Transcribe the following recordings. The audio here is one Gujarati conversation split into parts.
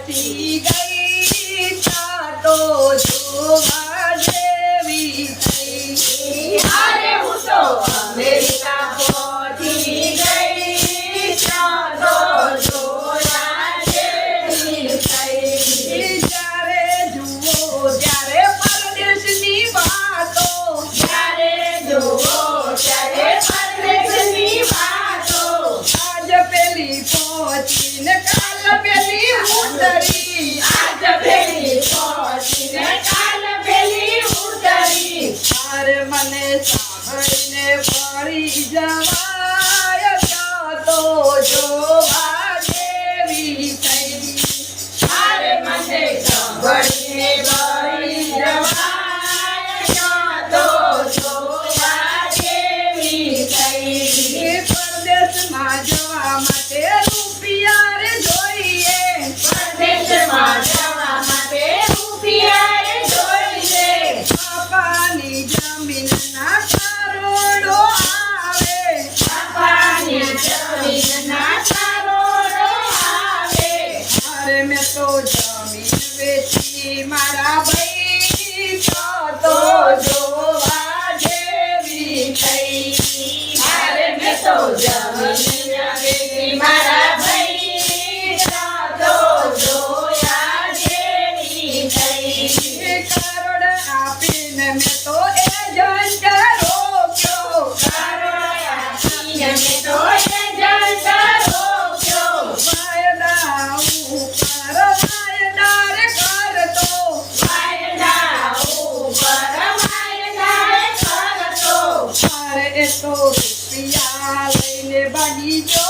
પતી ગઈ તો On this. sovereign. તો સુપિયા લઈને ભાગી જો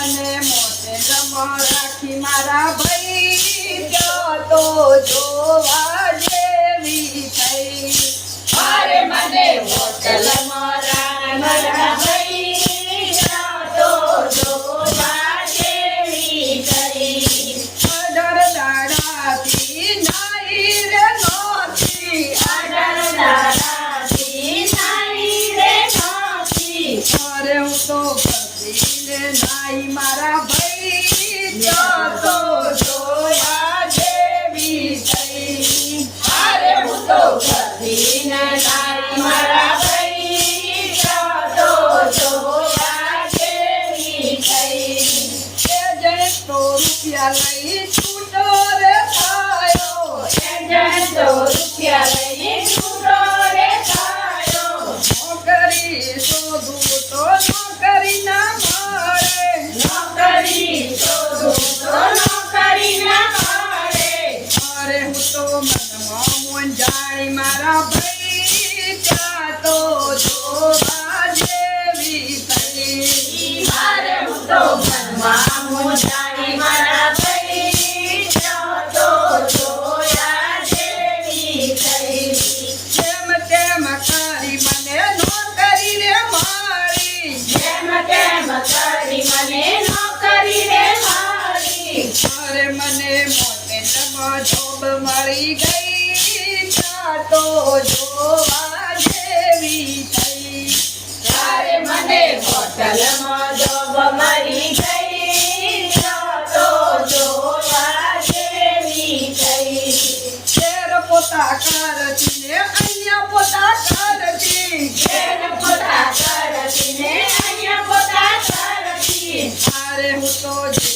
મને મોતે રમો રાખી મારા ભાઈ. તો જોવા જેવી થઈ. મારે મને હોટલમાં હોટલમાં જોબ મળી ગઈ તો જોવા જેવી થઈ શેર ને અહીંયા પોતા કરતી ઘેર પોતા કરતી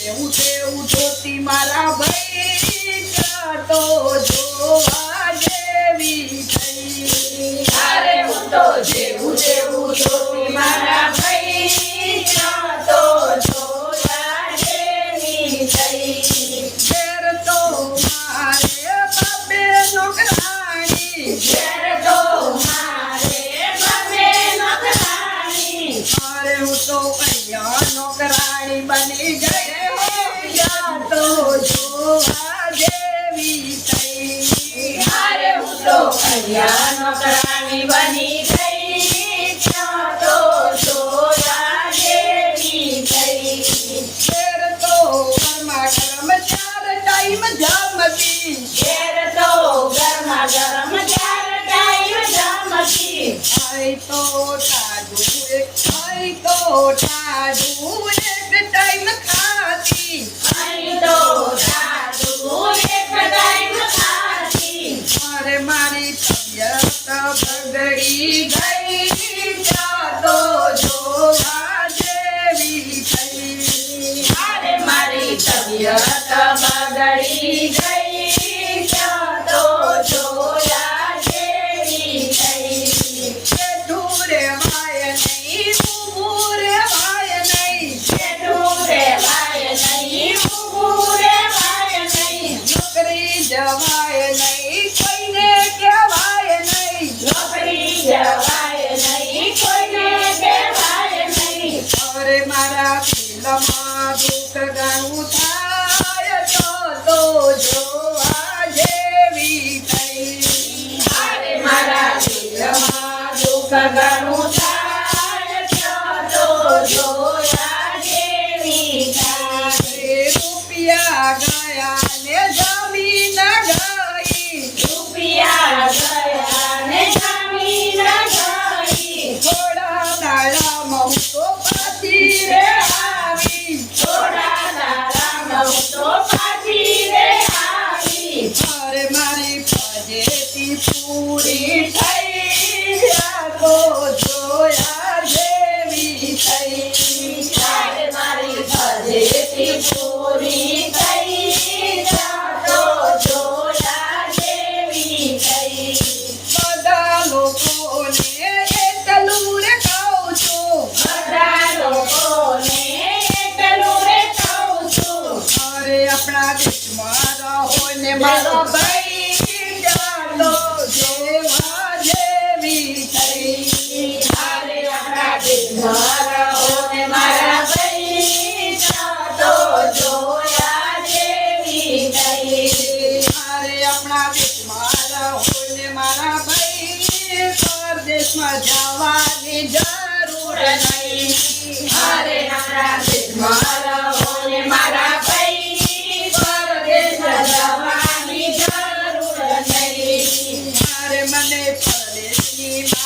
ને હું જેવું જોતી મારા ભાઈ તો જોવા. બની ગઈ તો થઈ. ઘેર તો ઘરમાં ગરમ ચાર ટાઈમ જમતી. ઘેર તો ગરમા ગરમ ચાર ટાઈમ જમતી. આઈ તો ટાઢું તો ટાઢું મારી તબિયત બગડી ગઈ ત્યાં તો જોયા જેવી થઈ બેઠું રેવાય નહીં ઊભું રેવાય નહીં જેટલું રેવાય નહીં ઊભું રેવાય નહીં નોકરી જવાય નહીં કોઈને કહેવાય નહીં નોકરી જવાય નહીં કોઈને કહેવાય નહીં અરે મારા દિલમાં દુઃખ ઘણું થાય по огороду. છું અરે આપણા દેશમાં રહો ને મારો ભાઈ ત્યાં તો જોવા જેવી થઈ અરે આપણા દેશમાં રહો ને મારા ભાઈ ત્યાં તો જોયા જેવી થઈ અરે આપણા દેશમાં રહો ને મારા ભાઈ પરદેશમાં જવાની જરૂર નહીં અરે આપણા દેશમાં Thank you.